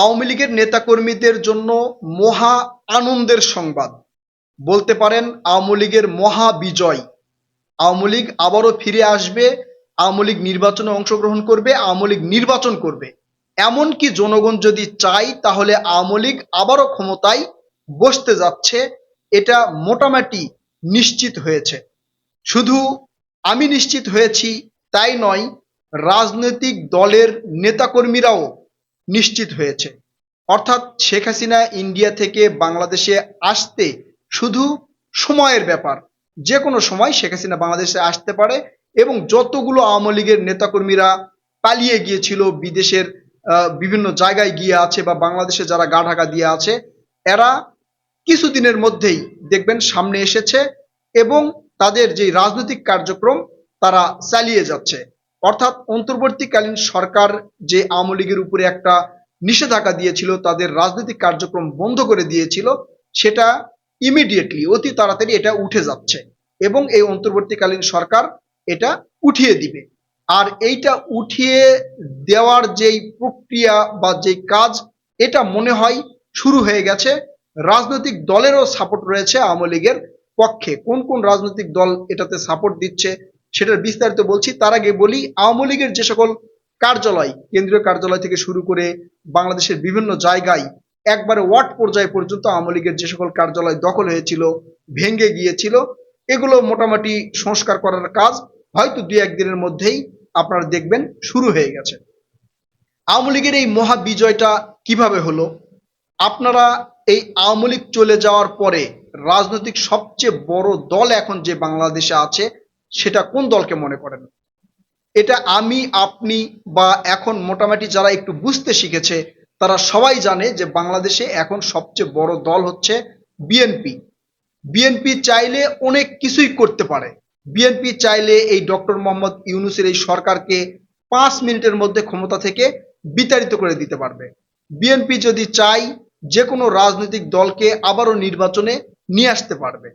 আওয়ামী লীগের নেতাকর্মীদের জন্য মহা আনন্দের সংবাদ। বলতে পারেন, আওয়ামী লীগের মহা বিজয়। আওয়ামী লীগ আবারও ফিরে আসবে, আওয়ামী লীগ নির্বাচনে অংশগ্রহণ করবে, আওয়ামী লীগ নির্বাচন করবে। এমনকি জনগণ যদি চাই তাহলে আওয়ামী লীগ আবারও ক্ষমতায় বসতে যাচ্ছে, এটা মোটামুটি নিশ্চিত হয়েছে। শুধু আমি নিশ্চিত হয়েছি, তাই নয়, রাজনৈতিক দলের নেতাকর্মীরাও নিশ্চিত হয়েছে। অর্থাৎ শেখ হাসিনা ইন্ডিয়া থেকে বাংলাদেশে আসতে শুধু সময়ের ব্যাপার, যে কোনো সময় শেখ হাসিনা বাংলাদেশে আসতে পারে এবং যতগুলো আওয়ামী লীগের নেতাকর্মীরা পালিয়ে গিয়েছিল বিদেশের বিভিন্ন জায়গায় গিয়ে আছে বা বাংলাদেশে যারা গা ঢাকা দিয়ে আছে, এরা কিছুদিনের মধ্যেই দেখবেন সামনে এসেছে এবং তাদের যে রাজনৈতিক কার্যক্রম তারা চালিয়ে যাচ্ছে। অর্থাৎ অন্তর্বর্তীকালীন সরকার যে আওয়ামী লীগের উপরে একটা নিষেধাজ্ঞা দিয়েছিল, তাদের রাজনৈতিক কার্যক্রম বন্ধ করে দিয়েছিল, সেটা ইমিডিয়েটলি অতি তাড়াতাড়ি এটা উঠে যাচ্ছে এবং এই অন্তর্বর্তীকালীন সরকার এটা উঠিয়ে দিবে। আর এইটা উঠিয়ে দেওয়ার যেই প্রক্রিয়া বা যেই কাজ, এটা মনে হয় শুরু হয়ে গেছে। রাজনৈতিক দলেরও সাপোর্ট রয়েছে আওয়ামী লীগের পক্ষে। কোন কোন রাজনৈতিক দল এটাতে সাপোর্ট দিচ্ছে সেটার বিস্তারিত বলছি। তার আগে বলি, আওয়ামী লীগের যে সকল কার্যালয়, কেন্দ্রীয় কার্যালয় থেকে শুরু করে বাংলাদেশের বিভিন্ন জায়গায় একবারে ওয়ার্ড পর্যায়ে পর্যন্ত আওয়ামী লীগের যে সকল কার্যালয় দখল হয়েছিল, ভেঙে গিয়েছিল, এগুলো মোটামুটি সংস্কার করার কাজ হয়তো দুই একদিনের মধ্যেই আপনারা দেখবেন শুরু হয়ে গেছে। আওয়ামী লীগের এই মহাবিজয়টা কীভাবে হলো? আপনারা এই আওয়ামী লীগ চলে যাওয়ার পরে রাজনৈতিক সবচেয়ে বড় দল এখন যে বাংলাদেশে আছে সেটা কোন দলকে মনে করেন? এটা আমি, আপনি বা এখন মোটামুটি যারা একটু বুঝতে শিখেছে, তারা সবাই জানে যে বাংলাদেশে এখন সবচেয়ে বড় দল হচ্ছে বিএনপি। বিএনপি চাইলে অনেক কিছুই করতে পারে। বিএনপি চাইলে এই ডক্টর মোহাম্মদ ইউনুসের এই সরকারকে পাঁচ মিনিটের মধ্যে ক্ষমতা থেকে বিতাড়িত করে দিতে পারবে। বিএনপি যদি চাই, যে কোনো রাজনৈতিক দলকে আবারও নির্বাচনে নিয়ে আসতে পারবে।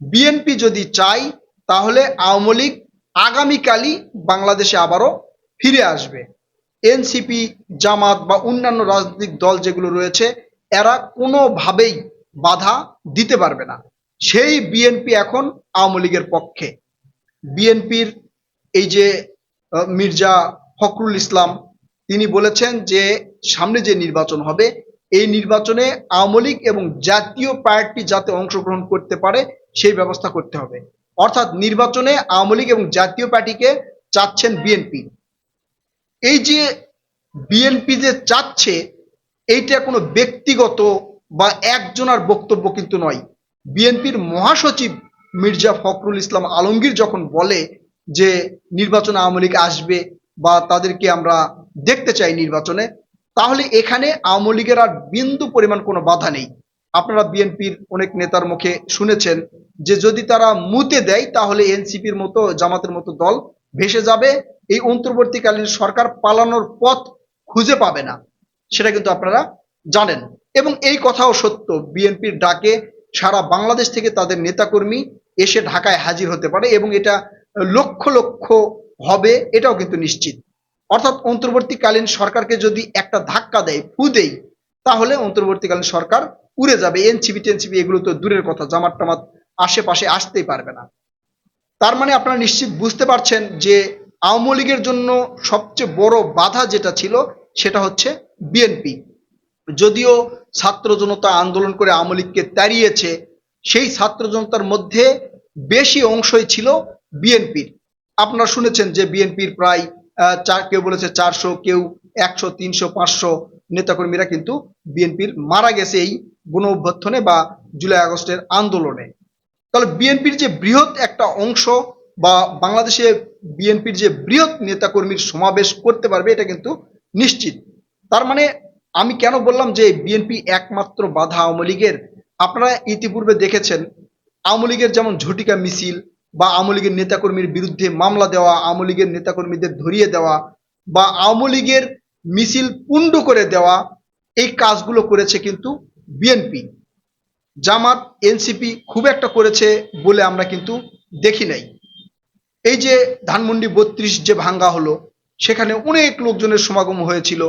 বিএনপি যদি চাই তাহলে আওয়ামী লীগ আগামীকালই বাংলাদেশে আবারও ফিরে আসবে। এনসিপি, জামাত বা অন্যান্য রাজনৈতিক দল যেগুলো রয়েছে, এরা কোনোভাবেই বাধা দিতে পারবে না। সেই বিএনপি এখন আওয়ামী লীগের পক্ষে। বিএনপির এই যে মির্জা ফখরুল ইসলাম, তিনি বলেছেন যে, সামনে যে নির্বাচন হবে, এই নির্বাচনে আওয়ামী লীগ এবং জাতীয় পার্টি যাতে অংশগ্রহণ করতে পারে, সেই ব্যবস্থা করতে হবে। অর্থাৎ নির্বাচনে আওয়ামী লীগ এবং জাতীয় পার্টিকে চাচ্ছেন বিএনপি। এই যে বিএনপি যে চাচ্ছে, এইটা কোনো ব্যক্তিগত বা একজনার বক্তব্য কিন্তু নয়। বিএনপির মহাসচিব মির্জা ফখরুল ইসলাম আলমগীর যখন বলে যে নির্বাচনে আওয়ামী লীগ আসবে বা তাদেরকে আমরা দেখতে চাই নির্বাচনে, তাহলে এখানে আওয়ামী লীগের আর বিন্দু পরিমাণ কোনো বাধা নেই। আপনারা বিএনপির অনেক নেতার মুখে শুনেছেন যে যদি তারা মুতে দেয়, তাহলে এনসিপির মতো জামাতের মতো দল ভেসে যাবে। এই অন্তর্বর্তীকালীন সরকার পালানোর পথ খুঁজে পাবে না, সেটা কিন্তু আপনারা জানেন। এবং এই কথাও সত্য, বিএনপির ডাকে সারা বাংলাদেশ থেকে তাদের নেতাকর্মী এসে ঢাকায় হাজির হতে পারে এবং এটা লক্ষ লক্ষ হবে, এটাও কিন্তু নিশ্চিত। অর্থাৎ অন্তর্বর্তীকালীন সরকারকে যদি একটা ধাক্কা দেয়, ফু দেই তাহলে অন্তর্বর্তীকালীন সরকার উড়ে যাবে। এনসিপি টেনসিপি এগুলো তো দূরের কথা জামাত টামাত আশেপাশে আসতেই পারবে না। তার মানে আপনারা নিশ্চিত বুঝতে পারছেন যে আওয়ামী লীগের জন্য সবচেয়ে বড় বাধা যেটা ছিল, সেটা হচ্ছে বিএনপি। যদিও ছাত্র জনতা আন্দোলন করে আওয়ামী লীগকে তাড়িয়েছে, সেই ছাত্র জনতার মধ্যে বেশি অংশই ছিল বিএনপির। আপনারা শুনেছেন যে বিএনপির প্রায় চার কেউ বলেছে চারশো, কেউ একশো, তিনশো, পাঁচশো নেতাকর্মীরা কিন্তু বিএনপির মারা গেছে এই গণ অভ্যর্থনে বা জুলাই আগস্টের আন্দোলনে। তাহলে বিএনপির যে বৃহৎ একটা অংশ বা বাংলাদেশে বিএনপির যে বৃহৎ নেতাকর্মীর সমাবেশ করতে পারবে এটা কিন্তু নিশ্চিত। তার মানে আমি কেন বললাম যে বিএনপি একমাত্র বাধা আওয়ামী লীগের? আপনারা ইতিপূর্বে দেখেছেন, আওয়ামী লীগের যেমন ঝটিকা মিছিল বা আওয়ামী লীগের নেতাকর্মীর বিরুদ্ধে মামলা দেওয়া, আওয়ামী লীগের নেতাকর্মীদের ধরিয়ে দেওয়া বা আওয়ামী লীগের মিছিল পুণ্ড করে দেওয়া এই কাজগুলো করেছে কিন্তু বিএনপি। জামাত, এনসিপি খুব একটা করেছে বলে আমরা কিন্তু দেখি নাই। এই যে ধানমন্ডি বত্রিশ যে ভাঙ্গা হলো, সেখানে অনেক লোকজনের সমাগম হয়েছিল।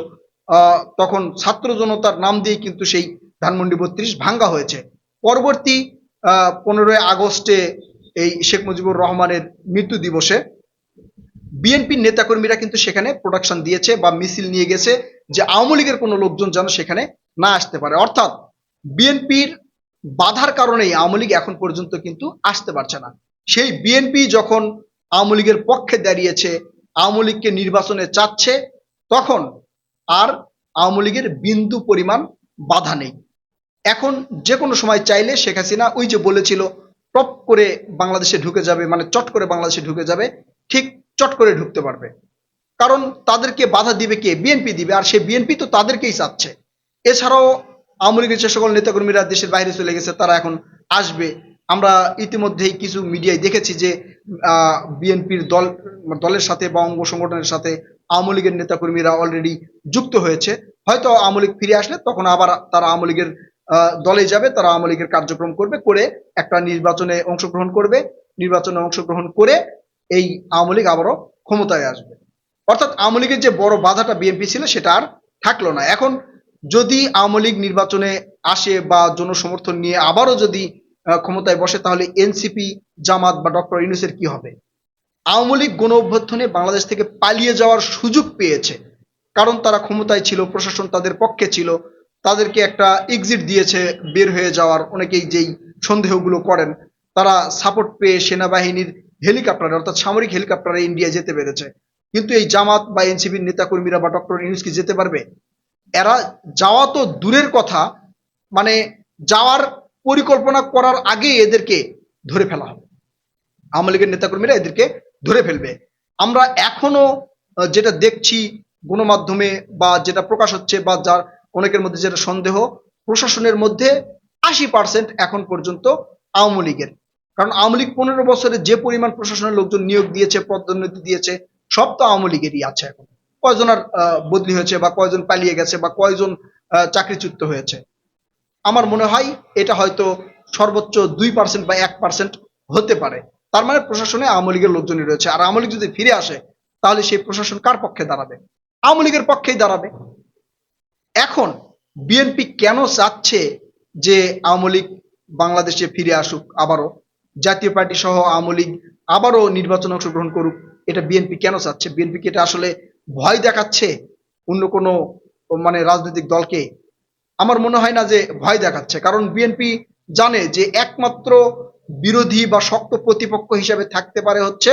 তখন ছাত্র জনতার নাম দিয়ে কিন্তু সেই ধানমন্ডি বত্রিশ ভাঙ্গা হয়েছে। পরবর্তী আহ পনেরোই আগস্টে এই শেখ মুজিবুর রহমানের মৃত্যু দিবসে বিএনপির নেতাকর্মীরা কিন্তু সেখানে প্রোডাকশন দিয়েছে বা মিছিল নিয়ে গেছে যে আওয়ামী লীগের কোনো লোকজন যেন সেখানে না আসতে পারে। অর্থাৎ বিএনপির বাধার কারণেই আওয়ামী লীগ এখন পর্যন্ত কিন্তু আসতে পারছে না। সেই বিএনপি যখন আওয়ামী লীগের পক্ষে দাঁড়িয়েছে, আওয়ামী লীগকে নির্বাচনে চাচ্ছে, তখন আর আওয়ামী লীগের বিন্দু পরিমাণ বাধা নেই। এখন যে কোনো সময় চাইলে শেখ হাসিনা ওই যে বলেছিল, টপ করে বাংলাদেশে ঢুকে যাবে মানে চট করে বাংলাদেশে ঢুকে যাবে, ঠিক চট করে ঢুকতে পারবে। কারণ তাদেরকে বাধা দিবে কে? বিএনপি দিবে। আর সেই বিএনপি তো তাদেরকেই চাচ্ছে। এছাড়াও আওয়ামী লীগের যে সকল নেতাকর্মীরা দেশের বাইরে চলে গেছে, তারা এখন আসবে। আমরা ইতিমধ্যেই কিছু মিডিয়ায় দেখেছি যে বিএনপির দল, দলের সাথে বা অঙ্গ সংগঠনের সাথে আওয়ামী লীগের নেতাকর্মীরা অলরেডি যুক্ত হয়েছে। হয়তো আওয়ামী লীগ ফিরে আসলে তখন আবার তারা আওয়ামী লীগের দলে যাবে, তারা আওয়ামী লীগের কার্যক্রম করবে, করে একটা নির্বাচনে অংশগ্রহণ করবে। নির্বাচনে অংশগ্রহণ করে এই আওয়ামী লীগ আবারও ক্ষমতায় আসবে। অর্থাৎ আওয়ামী লীগের যে বড় বাধাটা বিএনপি ছিল, সেটা আর থাকল না। এখন যদি আওয়ামী লীগ নির্বাচনে আসে বা জনসমর্থন নিয়ে আবারও যদি ক্ষমতায় বসে, তাহলে এনসিপি, জামাত বা ডক্টর ইউনুসের কি হবে? আওয়ামী লীগ গণ অভ্যর্থনে বাংলাদেশ থেকে পালিয়ে যাওয়ার সুযোগ পেয়েছে। কারণ তারা ক্ষমতায় ছিল, প্রশাসন তাদের পক্ষে ছিল, তাদেরকে একটা এক্সিট দিয়েছে বের হয়ে যাওয়ার, অনেকেই যেই সন্দেহগুলো করেন, তারা সাপোর্ট পেয়ে সেনাবাহিনীর হেলিকপ্টারে, অর্থাৎ সামরিক হেলিকপ্টারে ইন্ডিয়া যেতে পেরেছে। কিন্তু এই জামাত বা এনসিপির নেতাকর্মীরা বা ডক্টর ইউনুস কি যেতে পারবে? এরা যাওয়া তো দূরের কথা মানে যাওয়ার পরিকল্পনা করার আগেই এদেরকে ধরে ফেলা হবে। আওয়ামী লীগের নেতাকর্মীরা এদেরকে ধরে ফেলবে। আমরা এখনও যেটা দেখছি গণমাধ্যমে বা যেটা প্রকাশ হচ্ছে বা যার অনেকের মধ্যে যেটা সন্দেহ, প্রশাসনের মধ্যে আশি পার্সেন্ট এখন পর্যন্ত আওয়ামী লীগের। কারণ আওয়ামী লীগ পনেরো বছরে যে পরিমাণ প্রশাসনের লোকজন নিয়োগ দিয়েছে, পদোন্নতি দিয়েছে, সব তো আওয়ামী লীগেরই আছে এখন। কয়জন আর বদলি হয়েছে বা কয়জন পালিয়ে গেছে বা কয়জন চাকরিচ্যুত হয়েছে। আমার মনে হয় এটা হয়তো সর্বোচ্চ দুই পার্সেন্ট বা এক পার্সেন্ট হতে পারে। তার মানে প্রশাসনে আওয়ামী লীগের লোকজনই রয়েছে। আর আওয়ামী লীগ যদি ফিরে আসে, তাহলে সেই প্রশাসন কার পক্ষে দাঁড়াবে? আওয়ামী লীগের পক্ষেই দাঁড়াবে। এখন বিএনপি কেন চাচ্ছে যে আওয়ামী লীগ বাংলাদেশে ফিরে আসুক আবারও? জাতীয় পার্টি সহ আওয়ামী লীগ আবারও নির্বাচনে অংশগ্রহণ করুক, এটা বিএনপি কেন চাচ্ছে? বিএনপি কি এটা আসলে ভয় দেখাচ্ছে অন্য কোনো মানে রাজনৈতিক দলকে? আমার মনে হয় না যে ভয় দেখাচ্ছে, কারণ বিএনপি জানে যে একমাত্র বিরোধী বা শক্ত প্রতিপক্ষ হিসেবে থাকতে পারে হচ্ছে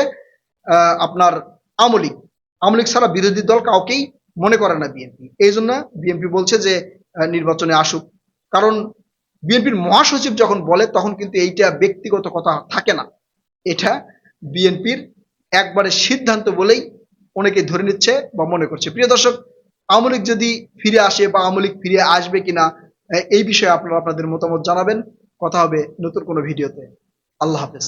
আপনার আওয়ামী লীগ। আওয়ামী লীগ ছাড়া বিরোধী দল কাউকেই মনে করে না বিএনপি। এই জন্য বিএনপি বলছে যে নির্বাচনে আসুক। কারণ বিএনপির মহাসচিব যখন বলে, তখন কিন্তু এইটা ব্যক্তিগত কথা থাকে না। এটা বিএনপির একবারে সিদ্ধান্ত বলেই অনেকে ধরে নিচ্ছে বা মনে করছে। প্রিয় দর্শক, আওয়ামী লীগ যদি ফিরে আসে বা আওয়ামী লীগ ফিরে আসবে কিনা এই বিষয়ে আপনারা আপনাদের মতামত জানাবেন। কথা হবে নতুন কোনো ভিডিওতে। আল্লাহ হাফেজ।